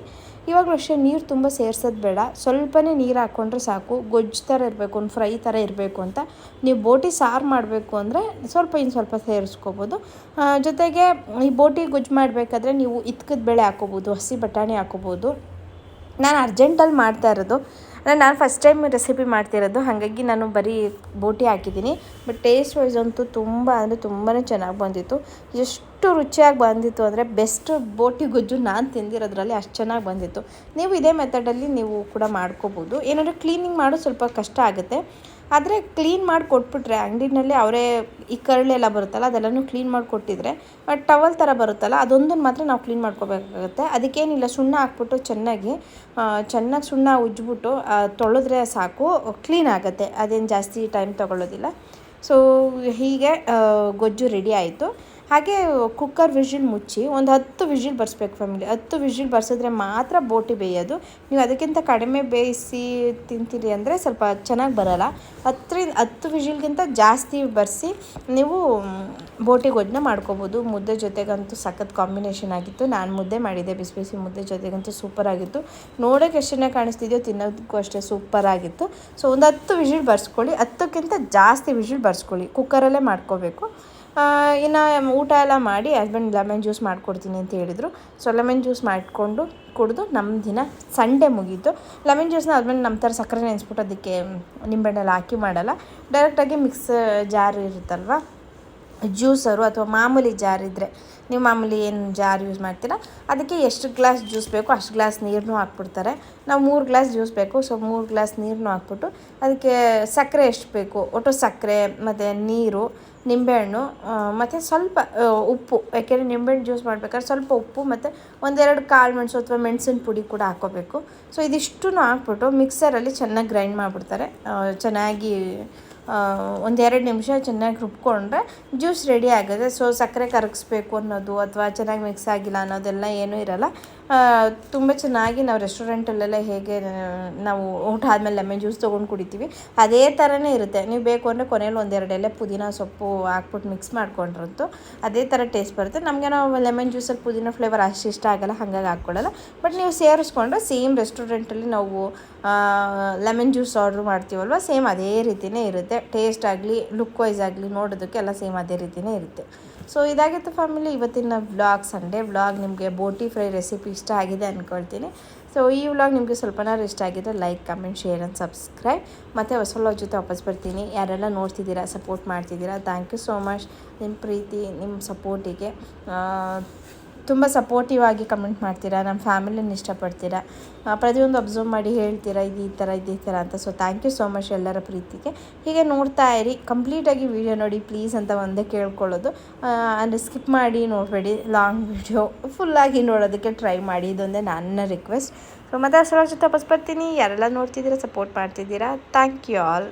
A: ಇವಾಗಲೂ ಅಷ್ಟೇ ನೀರು ತುಂಬ ಸೇರ್ಸೋದು ಬೇಡ. ಸ್ವಲ್ಪನೇ ನೀರು ಹಾಕ್ಕೊಂಡ್ರೆ ಸಾಕು. ಗೊಜ್ಜು ಥರ ಇರಬೇಕು, ಒಂದು ಫ್ರೈ ಥರ ಇರಬೇಕು ಅಂತ. ನೀವು ಬೋಟಿ ಸಾರು ಮಾಡಬೇಕು ಅಂದರೆ ಸ್ವಲ್ಪ ಇನ್ನು ಸ್ವಲ್ಪ ಸೇರಿಸ್ಕೋಬೋದು. ಜೊತೆಗೆ ಈ ಬೋಟಿ ಗೊಜ್ಜು ಮಾಡಬೇಕಾದ್ರೆ ನೀವು ಇತ್ಕದ ಬೇಳೆ ಹಾಕೋಬೋದು, ಹಸಿ ಬಟಾಣಿ ಹಾಕೋಬೋದು. ನಾನು ಅರ್ಜೆಂಟಲ್ಲಿ ಮಾಡ್ತಾ ಇರೋದು. ಅಂದರೆ ನಾನು ಫಸ್ಟ್ ಟೈಮ್ ರೆಸಿಪಿ ಮಾಡ್ತಿರೋದು. ಹಾಗಾಗಿ ನಾನು ಬರೀ ಬೋಟಿ ಹಾಕಿದ್ದೀನಿ. ಬಟ್ ಟೇಸ್ಟ್ ವೈಸ್ ಅಂತೂ ತುಂಬ ಅಂದರೆ ತುಂಬಾ ಚೆನ್ನಾಗಿ ಬಂದಿತ್ತು. ಎಷ್ಟು ರುಚಿಯಾಗಿ ಬಂದಿತ್ತು ಅಂದರೆ ಬೆಸ್ಟ್ ಬೋಟಿ ಗೊಜ್ಜು ನಾನು ತಿಂದಿರೋದ್ರಲ್ಲಿ ಅಷ್ಟು ಚೆನ್ನಾಗಿ ಬಂದಿತ್ತು. ನೀವು ಇದೇ ಮೆಥಡಲ್ಲಿ ನೀವು ಕೂಡ ಮಾಡ್ಕೋಬೋದು. ಏನಾದರೂ ಕ್ಲೀನಿಂಗ್ ಮಾಡೋದು ಸ್ವಲ್ಪ ಕಷ್ಟ ಆಗುತ್ತೆ. ಆದರೆ ಕ್ಲೀನ್ ಮಾಡಿ ಕೊಟ್ಬಿಟ್ರೆ ಅಂಗಡಿನಲ್ಲಿ ಅವರೇ ಈ ಕರಳೆಲ್ಲ ಬರುತ್ತಲ್ಲ, ಅದೆಲ್ಲನೂ ಕ್ಲೀನ್ ಮಾಡಿ ಕೊಟ್ಟಿದ್ರೆ ಟವಲ್ ಥರ ಬರುತ್ತಲ್ಲ ಅದೊಂದನ್ನು ಮಾತ್ರ ನಾವು ಕ್ಲೀನ್ ಮಾಡ್ಕೋಬೇಕಾಗುತ್ತೆ. ಅದಕ್ಕೇನಿಲ್ಲ, ಸುಣ್ಣ ಹಾಕ್ಬಿಟ್ಟು ಚೆನ್ನಾಗಿ ಚೆನ್ನಾಗಿ ಸುಣ್ಣ ಉಜ್ಜಿಬಿಟ್ಟು ತೊಳೆದ್ರೆ ಸಾಕು ಕ್ಲೀನ್ ಆಗುತ್ತೆ. ಅದೇನು ಜಾಸ್ತಿ ಟೈಮ್ ತೊಗೊಳ್ಳೋದಿಲ್ಲ. ಸೊ ಹೀಗೆ ಗೊಜ್ಜು ರೆಡಿ ಆಯಿತು. ಹಾಗೆ ಕುಕ್ಕರ್ ವಿಷಿಲ್ ಮುಚ್ಚಿ ಒಂದು ಹತ್ತು ವಿಷಿಲ್ ಬರ್ಸ್ಬೇಕು ಫ್ಯಾಮಿಲಿ ಹತ್ತು ವಿಷಿಲ್ ಬರ್ಸಿದ್ರೆ ಮಾತ್ರ ಬೋಟಿ ಬೇಯೋದು. ನೀವು ಅದಕ್ಕಿಂತ ಕಡಿಮೆ ಬೇಯಿಸಿ ತಿಂತೀರಿ ಅಂದರೆ ಸ್ವಲ್ಪ ಚೆನ್ನಾಗಿ ಬರೋಲ್ಲ. ಹತ್ತರಿಂದ ಹತ್ತು ವಿಷಿಲ್ಗಿಂತ ಜಾಸ್ತಿ ಬರೆಸಿ ನೀವು ಬೋಟಿ ಗೊಜ್ಜನ್ನ ಮಾಡ್ಕೋಬೋದು. ಮುದ್ದೆ ಜೊತೆಗಂತೂ ಸಖತ್ ಕಾಂಬಿನೇಷನ್ ಆಗಿತ್ತು. ನಾನು ಮುದ್ದೆ ಮಾಡಿದ್ದೆ, ಬಿಸಿ ಬಿಸಿ ಮುದ್ದೆ ಜೊತೆಗಂತೂ ಸೂಪರ್ ಆಗಿತ್ತು. ನೋಡೋಕೆ ಎಷ್ಟು ಚೆನ್ನಾಗಿ ಕಾಣಿಸ್ತಿದೆಯೋ ತಿನ್ನೋದಕ್ಕೂ ಅಷ್ಟೇ ಸೂಪರ್ ಆಗಿತ್ತು. ಸೊ ಒಂದು ಹತ್ತು ವಿಷಿಲ್ ಬರ್ಸ್ಕೊಳ್ಳಿ. ಹತ್ತಕ್ಕಿಂತ ಜಾಸ್ತಿ ವಿಷಿಲ್ ಬರ್ಸ್ಕೊಳ್ಳಿ. ಕುಕ್ಕರಲ್ಲೇ ಮಾಡ್ಕೋಬೇಕು. ಇನ್ನು ಊಟ ಎಲ್ಲ ಮಾಡಿ ಹಸ್ಬೆಂಡ್ ಲೆಮನ್ ಜ್ಯೂಸ್ ಮಾಡಿಕೊಡ್ತೀನಿ ಅಂತ ಹೇಳಿದರು. ಸೊ ಲೆಮನ್ ಜ್ಯೂಸ್ ಮಾಡಿಕೊಂಡು ಕುಡಿದು ನಮ್ಮ ದಿನ ಸಂಡೇ ಮುಗೀತು. ಲೆಮನ್ ಜ್ಯೂಸ್ನ ಹಸ್ಬೆಂಡ್ ನಮ್ಮ ಥರ ಸಕ್ಕರೆ ನೆನೆಸ್ಬಿಟ್ಟು ಅದಕ್ಕೆ ನಿಂಬೆಹಣ್ಣೆಲ್ಲ ಹಾಕಿ ಮಾಡಲ್ಲ. ಡೈರೆಕ್ಟಾಗಿ ಮಿಕ್ಸ್ ಜಾರ್ ಇರುತ್ತಲ್ವ? ಜ್ಯೂಸರು ಅಥವಾ ಮಾಮೂಲಿ ಜಾರ್ ಇದ್ದರೆ ನೀವು ಮಾಮೂಲಿ ಏನು ಜಾರ್ ಯೂಸ್ ಮಾಡ್ತೀರಾ? ಅದಕ್ಕೆ ಎಷ್ಟು ಗ್ಲಾಸ್ ಜ್ಯೂಸ್ ಬೇಕು ಅಷ್ಟು ಗ್ಲಾಸ್ ನೀರನ್ನೂ ಹಾಕ್ಬಿಡ್ತಾರೆ. ನಾವು ಮೂರು ಗ್ಲಾಸ್ ಜ್ಯೂಸ್ ಬೇಕು, ಸೊ ಮೂರು ಗ್ಲಾಸ್ ನೀರನ್ನು ಹಾಕ್ಬಿಟ್ಟು ಅದಕ್ಕೆ ಸಕ್ಕರೆ ಎಷ್ಟು ಬೇಕು? ಒಟ್ಟು ಸಕ್ಕರೆ, ಮತ್ತು ನೀರು, ನಿಂಬೆಹಣ್ಣು ಮತ್ತು ಸ್ವಲ್ಪ ಉಪ್ಪು. ಯಾಕೆಂದರೆ ನಿಂಬೆಹಣ್ಣು ಜ್ಯೂಸ್ ಮಾಡ್ಬೇಕಾದ್ರೆ ಸ್ವಲ್ಪ ಉಪ್ಪು, ಮತ್ತು ಒಂದೆರಡು ಕಾಳು ಮೆಣಸು ಅಥವಾ ಮೆಣಸಿನ ಪುಡಿ ಕೂಡ ಹಾಕೋಬೇಕು ಸೊ ಇದಿಷ್ಟು ಹಾಕ್ಬಿಟ್ಟು ಮಿಕ್ಸರಲ್ಲಿ ಚೆನ್ನಾಗಿ ಗ್ರೈಂಡ್ ಮಾಡಿಬಿಡ್ತಾರೆ. ಚೆನ್ನಾಗಿ ಒಂದೆರಡು ನಿಮಿಷ ಚೆನ್ನಾಗಿ ರುಬ್ಕೊಂಡ್ರೆ ಜ್ಯೂಸ್ ರೆಡಿ ಆಗುತ್ತೆ. ಸೊ ಸಕ್ಕರೆ ಕರಗಿಸ್ಬೇಕು ಅನ್ನೋದು ಅಥವಾ ಚೆನ್ನಾಗಿ ಮಿಕ್ಸ್ ಆಗಿಲ್ಲ ಅನ್ನೋದೆಲ್ಲ ಏನೂ ಇರಲ್ಲ. ತುಂಬ ಚೆನ್ನಾಗಿ ನಾವು ರೆಸ್ಟೋರೆಂಟಲ್ಲೆಲ್ಲ ಹೇಗೆ ನಾವು ಊಟ ಆದಮೇಲೆ ಲೆಮನ್ ಜ್ಯೂಸ್ ತೊಗೊಂಡು ಕುಡಿತೀವಿ. ಅದೇ ಥರನೇ ಇರುತ್ತೆ. ನೀವು ಬೇಕು ಅಂದರೆ ಕೊನೆಯಲ್ಲಿ ಒಂದೆರಡು ಎಲೆ ಪುದೀನ, ಸೊಪ್ಪು ಹಾಕ್ಬಿಟ್ಟು ಮಿಕ್ಸ್ ಮಾಡ್ಕೊಂಡ್ರಂತೂ ಅದೇ ಥರ ಟೇಸ್ಟ್ ಬರುತ್ತೆ. ನಮಗೆ ನಾವು ಲೆಮನ್ ಜ್ಯೂಸಲ್ಲಿ ಪುದೀನ ಫ್ಲೇವರ್ ಅಷ್ಟು ಇಷ್ಟ ಆಗಲ್ಲ, ಹಾಗಾಗಿ ಹಾಕ್ಕೊಳ್ಳಲ್ಲ ಬಟ್ ನೀವು ಸೇರಿಸ್ಕೊಂಡ್ರೆ ಸೇಮ್ ರೆಸ್ಟೋರೆಂಟಲ್ಲಿ ನಾವು ಲೆಮನ್ ಜ್ಯೂಸ್ ಆರ್ಡ್ರ್ ಮಾಡ್ತೀವಲ್ವ ಸೇಮ್ ಅದೇ ರೀತಿಯೇ ಇರುತ್ತೆ. ಟೇಸ್ಟ್ ಆಗಲಿ ಲುಕ್ ವೈಸ್ ಆಗಲಿ ನೋಡೋದಕ್ಕೆ ಎಲ್ಲ ಸೇಮ್ ಅದೇ ರೀತಿಯೇ ಇರುತ್ತೆ. ಸೊ ಇದಾಗಿತ್ತು ಫ್ಯಾಮಿಲಿ ಇವತ್ತಿನ ವ್ಲಾಗ್ ಸಂಡೇ ವ್ಲಾಗ್ ನಿಮಗೆ ಬೋಟಿ ಫ್ರೈ ರೆಸಿಪಿ ಇಷ್ಟ ಆಗಿದೆ ಅಂದ್ಕೊಳ್ತೀನಿ ಸೊ ಈ ವ್ಲಾಗ್ ನಿಮಗೆ ಸ್ವಲ್ಪನಾರು ಇಷ್ಟ ಆಗಿದ್ರೆ like comment share and subscribe ಮತ್ತು ಹೊಸ ವ್ಲಾಗ್ ಜೊತೆ ವಾಪಸ್ ಬರ್ತೀನಿ. ಯಾರೆಲ್ಲ ನೋಡ್ತಿದ್ದೀರಾ ಸಪೋರ್ಟ್ ಮಾಡ್ತಿದ್ದೀರಾ ಥ್ಯಾಂಕ್ ಯು ಸೋ ಮಚ್ ನಿಮ್ಮ ಪ್ರೀತಿ ನಿಮ್ಮ ಸಪೋರ್ಟಿಗೆ ತುಂಬ ಸಪೋರ್ಟಿವ್ ಆಗಿ ಕಮೆಂಟ್ ಮಾಡ್ತೀರಾ? ನಮ್ಮ ಫ್ಯಾಮಿಲಿನ ಇಷ್ಟಪಡ್ತೀರಾ? ಪ್ರತಿಯೊಂದು ಅಬ್ಸರ್ವ್ ಮಾಡಿ ಹೇಳ್ತೀರಾ? ಇದು ಈ ಥರ ಇದು ಈ ಥರ ಅಂತ. So thank you so much ಎಲ್ಲರ ಪ್ರೀತಿಗೆ. ಹೀಗೆ ನೋಡ್ತಾ ಇರಿ. ಕಂಪ್ಲೀಟಾಗಿ ವಿಡಿಯೋ ನೋಡಿ ಪ್ಲೀಸ್ ಅಂತ ಒಂದೇ ಕೇಳ್ಕೊಳ್ಳೋದು. ಅಂದರೆ ಸ್ಕಿಪ್ ಮಾಡಿ ನೋಡಬೇಡಿ. ಲಾಂಗ್ ವಿಡಿಯೋ ಫುಲ್ಲಾಗಿ ನೋಡೋದಕ್ಕೆ ಟ್ರೈ ಮಾಡಿ. ಇದೊಂದೇ ನನ್ನ ರಿಕ್ವೆಸ್ಟ್ ಸೊ ಮತ್ತೆ ಅಷ್ಟರ ಜೊತೆ ವಾಪಸ್ ಬರ್ತೀನಿ. ಯಾರೆಲ್ಲ ನೋಡ್ತಿದ್ದೀರಾ ಸಪೋರ್ಟ್ ಮಾಡ್ತಿದ್ದೀರಾ? Thank you all